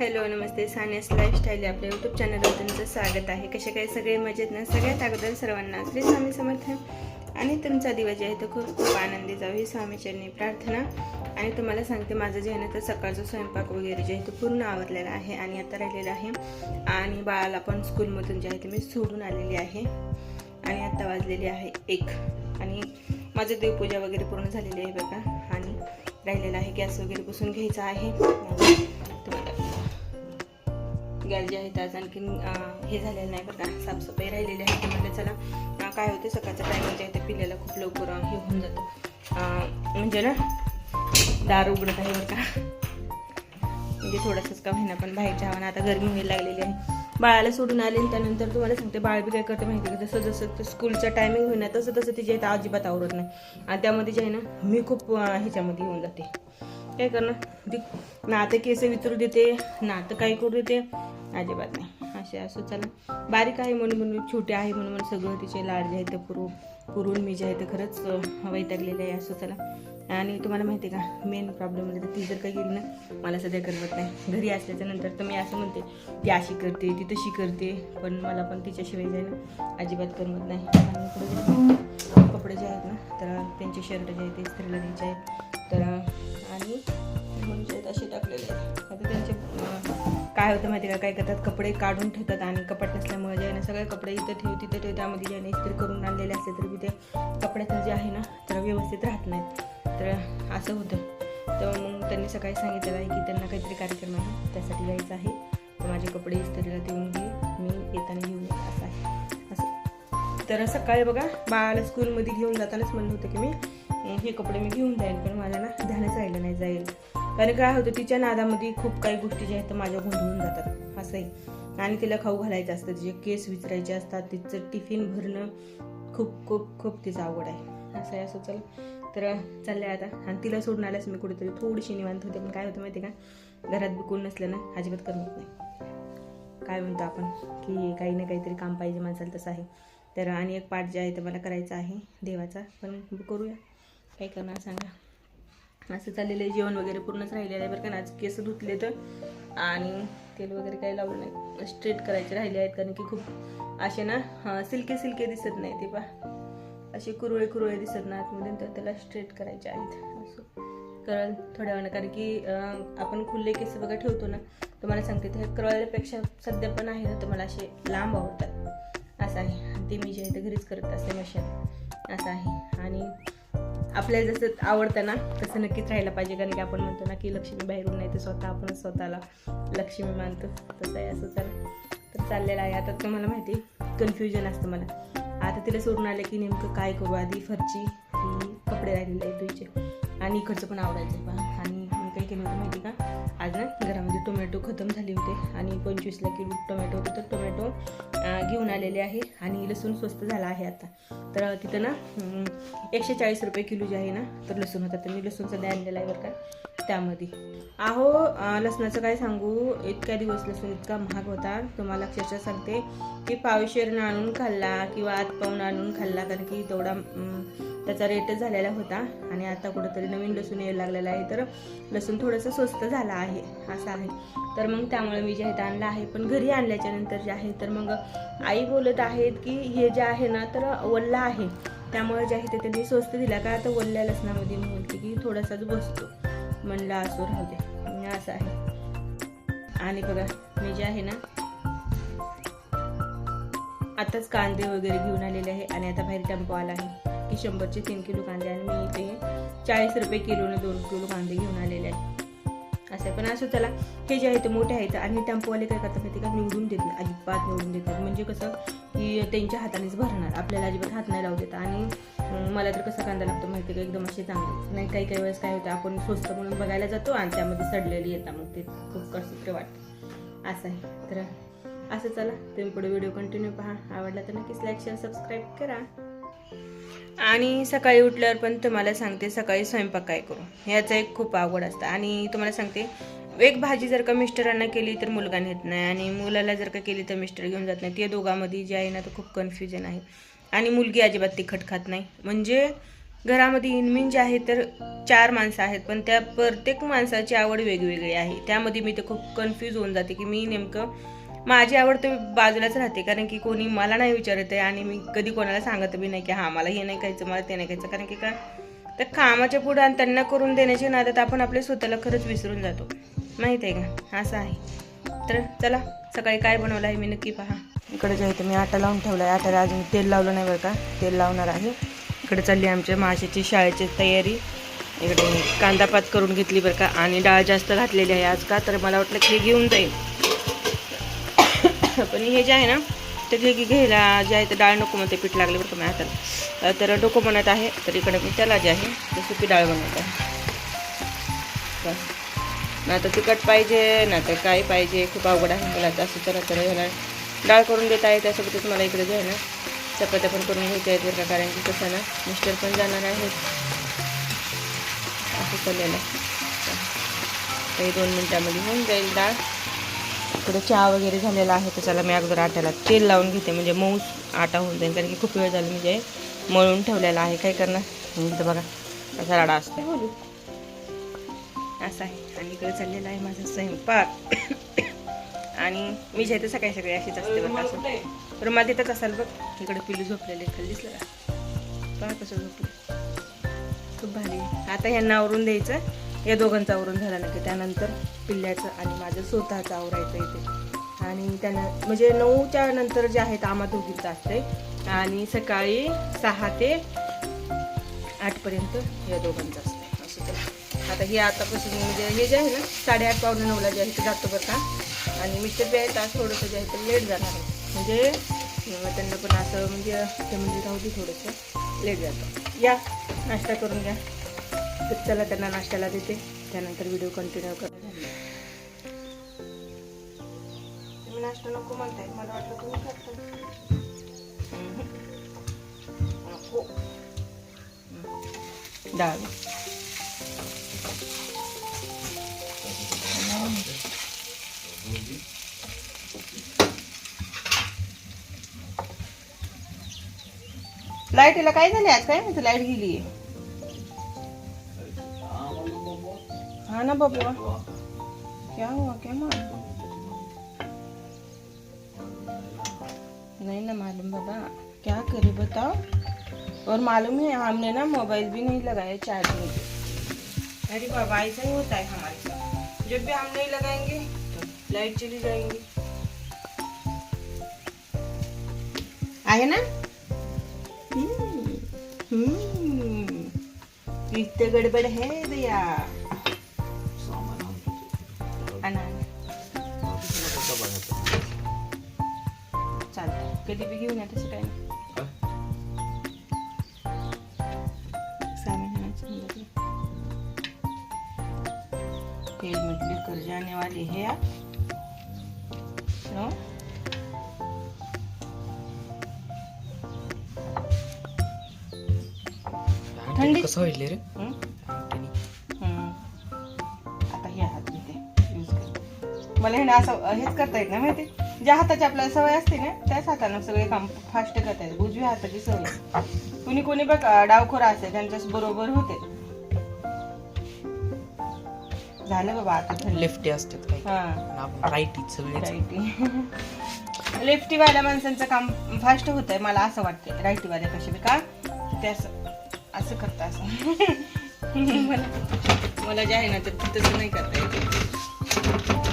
Hello नमस्ते. Sania's lifestyle आपल्या YouTube चॅनलवर तुमचं स्वागत आहे. कसे काही सगळे मजेत ना? सगळ्यात अगोदर सर्वांना श्री स्वामी समर्थ. आणि तुमचा दिवस जे आहे तो खूप खूप आनंदी जाऊ ही स्वामीचरणी प्रार्थना. आणि तुम्हाला सांगते माझं जे आहे ना तर सकाळचं स्वयंपाक वगैरे जे आहे तो पूर्ण आवरलेला आहे आणि आता राहिलेला आहे. आणि बाळाला पण स्कूलमधून जे आहे ते मी सोडून आलेली आहे. आणि आता वाजलेली आहे एक. आणि माझं देवपूजा वगैरे पूर्ण झालेली आहे बघा. आणि राहिलेला आहे गॅस वगैरे पुसून घ्यायचा आहे. गॅस जे आहेत आज आणखीन हे झालेलं नाही बरं का. साफसफाई राहिलेली आहे. ते म्हणजे चला काय होते सकाळचं टायमिंग जे आहे ते पिल्याला खूप लवकर हे होऊन जातं. म्हणजे ना दार उघडत आहे बरं का. म्हणजे थोडंसंच का महिना पण बाहेरच्या हवाना आता गरमी व्हायला लागलेली आहे. बाळाला सोडून आले त्यानंतर तुम्हाला सांगते बाळ बी काय करते माहिती का? जसं जसं स्कूलचा टायमिंग होईना तसं तसं तिचे इथं अजिबात आवडत नाही. आणि त्यामध्ये जे आहे ना मी खूप ह्याच्यामध्ये येऊन जाते. काय करणार? ना आता केस विचारू देते ना आता काय करू देते? अजिबात नाही. असे असं चला. बारीक आहे म्हणून म्हणून छोटे आहे म्हणून म्हणून सगळं तिचे लाड जे आहे ते पुरू पुरवून मी जे आहे ते खरंच वैतागलेले आहे असं चला. आणि तुम्हाला माहिती आहे का मेन प्रॉब्लेम म्हणजे ती जर काही गेली ना मला सध्या करमत नाही. घरी असल्याच्या नंतर तर मी असं म्हणते ती अशी करते ती तशी करते पण मला पण तिच्याशिवाय जे आहे ना अजिबात करमत नाही. आणि कपडे जे आहेत ना तर त्यांचे शर्ट जे आहेत ते स्त्रीला द्यायचे आहेत. तर आणि म्हणजे जे असे टाकलेले आहेत. आता त्यांचे काय होतं माहिती का? काय करतात? कपडे काढून ठेवतात आणि कपाट नसल्यामुळे ज्याने सगळे कपडे इथं ठेव तिथं ठेव त्यामध्ये ज्याने इस्त्री करून आणलेले असते. तरी ते कपड्याचं जे आहे ना तर व्यवस्थित राहत नाहीत. तर असं होतं. तर मग त्यांनी सकाळी सांगितलेलं आहे की त्यांना काहीतरी कार्यक्रम आहे. त्यासाठी जायचं आहे. तर माझे कपडे इस्त्रीला देऊन घे. मी येताना घेऊन येत असं आहे. असं. तर सकाळी बघा बाळाला स्कूलमध्ये घेऊन जातानाच म्हणलं होतं की मी हे कपडे मी घेऊन जाईन पण मला ना ध्यानच राहिलं नाही जाईल. कारण काय होतं तिच्या नादामध्ये खूप काही गोष्टी ज्या आहेत त्या माझ्या गोंधळून जातात. असंही. आणि तिला खाऊ घालायचं असतं तिचे केस विचारायचे असतात तिचं टिफिन भरणं खूप खूप खूप तिचं आवड आहे. असं आहे असं चल. तर चाललंय आता. आणि तिला सोडून आल्यास मी कुठेतरी थोडीशी निवांत होते. पण काय होतं माहिती आहे का? घरात बी कोण नसलं ना अजिबात करमत नाही. काय म्हणतो आपण? की काही ना काहीतरी काम पाहिजे माणसाला तसं आहे. तर आणि एक पाठ जे आहे ते मला करायचं आहे देवाचा. पण करूया. काय करणार सांगा. असं चाललेलं आहे जेवण वगैरे पूर्णच राहिलेलं आहे बरं का ना. आज केस धुतले तर. आणि तेल वगैरे काही लावलं नाही. स्ट्रेट करायचे राहिले आहेत कारण की खूप असे ना सिल्के सिल्के दिसत नाही ते पा असे कुरळे कुरळे दिसत ना आतमध्ये तर त्याला स्ट्रेट करायचे आहेत. असं. कळल? थोड्या वेळानं कारण की आपण खुल्ले केस बघा ठेवतो ना तुम्हाला सांगते ते कळल्यापेक्षा सध्या पण आहे ना तुम्हाला असे लांब आवडतात. असं आहे. ते मी जे आहे ते घरीच करत असते मशीन असं आहे. आणि आपल्याला जसं आवडतं ना तसं नक्कीच राहायला पाहिजे. कारण की आपण म्हणतो ना की लक्ष्मी बाहेरून नाही तर स्वतः आपण स्वतःला लक्ष्मी मानतो. तसं आहे असं चाल तर चाललेलं आहे. आता तुम्हाला माहिती कन्फ्युजन असतं मला. आता तिला सोडून आलं की नेमकं काय करू? आधी फरची कपडे राहिलेले आहेत तुझे आणि इकडचं पण आवडायचं पहा. केलं होतं माहिती का? आज ना घरामध्ये टोमॅटो खतम झाले होते आणि पंचवीसला किलो टोमॅटो होते. तर टोमॅटो घेऊन आलेले आहे आणि लसूण स्वस्त झाला आहे आता. तर तिथं ना एकशे चाळीस रुपये किलो जे आहे ना तर लसूण होता. तर मी लसूण सध्या आणलेला आहे बरं का. त्यामध्ये. अहो लसणाचं काय सांगू? इतक्या दिवस लसूण इतका महाग होता. तुम्हाला अक्षरशः सांगते की पावशेरनं आणून खाल्ला किंवा आत पाहून आणून खाल्ला कारण की तेवढा त्याचा रेटच झालेला होता. आणि आता कुठंतरी नवीन लसूण यायला लागलेला आहे. तर लसूण थोडंसं स्वस्त झाला आहे असं आहे. तर मग त्यामुळे मी जे आहे आणलं आहे. पण घरी आणल्याच्या नंतर जे आहे तर मग आई बोलत आहेत की हे जे आहे ना तर वल्ला आहे. त्यामुळे जे आहे ते त्यांनी स्वस्त दिला. का आता वल्ल्या लसणामध्ये मी की थोडासाच बसतो. म्हणलं असो राहू दे. असं आहे. आणि बघा मी जे आहे ना आताच कांदे वगैरे घेऊन आलेले आहे. आणि आता बाहेर टेम्पो आला आहे. की शंभरचे तीन किलो कांदे आणि मी इथे चाळीस रुपये किलोने दोन किलो कांदे घेऊन आलेले आहे असं आहे. पण असं चला हे जे आहे ते मोठे आहेत आणि टेम्पोवाले काय करतात माहिती का? निवडून देत नाही. अजिबात निवडून देतात म्हणजे कसं की त्यांच्या हातानेच भरणार. आपल्याला अजिबात हात नाही लावू देत. आणि मला तर कसा कांदा लागतो माहिती का? एकदम असे चांगले. नाही काही काही वेळेस काय होतं आपण स्वस्त म्हणून बघायला जातो आणि त्यामध्ये सडलेली येतात मग ते. खूप कसं वाटतं. असं आहे. तर असं चला. तुम्ही पुढे व्हिडिओ कंटिन्यू पहा. आवडला तर नक्कीच लाईक शेअर सबस्क्राईब करा. आणि सकाळी उठल्यावर पण तुम्हाला सांगते सकाळी स्वयंपाक काय करू? याचं एक खूप आवड असतं. आणि तुम्हाला सांगते एक भाजी जर का मिस्टरांना केली तर मुलगा नेत नाही. आणि मुलाला जर का केली तर मिस्टर घेऊन जात नाही. ते दोघांमध्ये जे आहे ना तर खूप कन्फ्युजन आहे. आणि मुलगी अजिबात तिखट खात नाही. म्हणजे घरामध्ये इनमिन जे आहे तर चार माणसं आहेत. पण त्या प्रत्येक माणसाची आवड वेगवेगळी आहे. त्यामध्ये मी तर खूप कन्फ्यूज होऊन जाते की मी नेमकं माझी आवड तर बाजूलाच राहते कारण की कोणी मला नाही विचारत आहे आणि मी कधी कोणाला सांगत बी नाही की हां मला हे नाही खायचं मला ते नाही खायचं. कारण की काय? तर कामाच्या पुढं आणि त्यांना करून देण्याची नादात आपण आपल्या स्वतःला खरंच विसरून जातो. माहीत आहे का? असं आहे. तर चला सकाळी काय बनवलं आहे मी नक्की पहा. इकडे जे आहे ते मी आटा लावून ठेवला आहे. आटाला अजून तेल लावलं नाही बरं का? तेल लावणार आहे. इकडे चालली आमच्या माशाची शाळेची तयारी. इकडे कांदा पात करून घेतली बरं का? आणि डाळ जास्त घातलेली आहे आज का? तर मला वाटलं की हे घेऊन जाईल. पण हे जे आहे ना ते घे घ्यायला जे आहे ते डाळ नको म्हणते पीठ लागले बरं का माझ्या हाताला. तर डोकं बनत आहे. तर इकडे मी त्याला जे आहे ते सुकी डाळ बनवत आहे. ना तर तिखट पाहिजे ना तर काय पाहिजे खूप अवघड आहे. मला तर असं चला तर ह्याला डाळ करून देत आहे त्यासोबतच मला इकडे जे आहे ना चपात्या पण करून घ्यायच्या आहेत बरं का कारण की कसं ना मिस्टर पण जाणार आहेत. असं चाललेलं आहे. काही दोन मिनटामध्ये होऊन जाईल डाळ. इकडे चहा वगैरे झालेला आहे तर चला मी अगोदर आट्याला तेल लावून घेते. म्हणजे मऊ आटा होऊन जाईल कारण की खूप वेळ झाला म्हणजे मळून ठेवलेला आहे. काय करणार? इथं बघा असा राडा असतो बोलू. असं आहे. आणि इकडे चाललेला आहे माझा स्वयंपाक. आणि मी जे सकाळी सकाळी अशीच असते बघा असं. रुमाल तिथंच असाल बघ. इकडे पिलू झोपलेले खाली दिसलं का? पहा कसं झोपलं. खूप भारी. आता ह्यांना आवरून द्यायचं. या दोघांचं आवरून झालं ना की त्यानंतर पिल्ल्याचं आणि माझं स्वतःचं आवरायचं इथे. आणि त्यानं म्हणजे नऊच्या नंतर जे आहे ते आम्हा दोघींचं असते आणि सकाळी सहा ते आठपर्यंत या दोघांचं असते असं तर आता हे आतापासून म्हणजे हे जे आहे ना साडेआठ पावणे नऊला जे आहे ते जातो बरं का आणि मिस्टर जे आहे तास थोडंसं जे आहे ते लेट जाणार आहे म्हणजे त्यांना पण असं म्हणजे ते म्हणजे राहू दे थोडंसं. लेट जातं. या नाश्ता करून घ्या. तर चला त्यांना नाश्त्याला देते. त्यानंतर व्हिडिओ कंटिन्यू करा. तुम्ही नाश्ता नको म्हणताय मला वाटलं तुम्ही करता नको. डाळ. लाईटीला काय झाले आज? काय माहिती लाइट गेली आहे हाँ ना बबुआ क्या हुआ? क्या मार नहीं ना मालूम बाबा। क्या करे बताओ? और मालूम है हमने ना मोबाइल भी नहीं लगाया चार्जिंग अरे बाबा ऐसा ही होता है हमारे साथ। जब भी हम नहीं लगाएँगे तो लाइट चली जाएँगी। आए ना? हम्म, हम्म, इतने गडबड है भैया। कधी बी घेऊन या तसं काय नाही. हेलमेट लेकर जाने वाले हैं आप नो थंडी कसं होईल रे. आता हे हात घेते मला हे ना असं हेच करता येत नाही माहिती. ज्या हाताची आपल्याला सवय असते ना त्याच हातानं सगळे काम फास्ट करता येते उजव्या हाताची सवय. कुणी कोणी बघ डावखोरा असते त्यांच्याच बरोबर होते. झालं बाबा आता लेफ्टी असतात काही. हा. राईटी सगळे राईटी लेफ्टीवाल्या माणसांचं काम फास्ट होत आहे मला असं वाटतं राईटीवाल्या बी का ते असं असं करतं असं. मला मला जे आहे ना ते तसं नाही करता येत.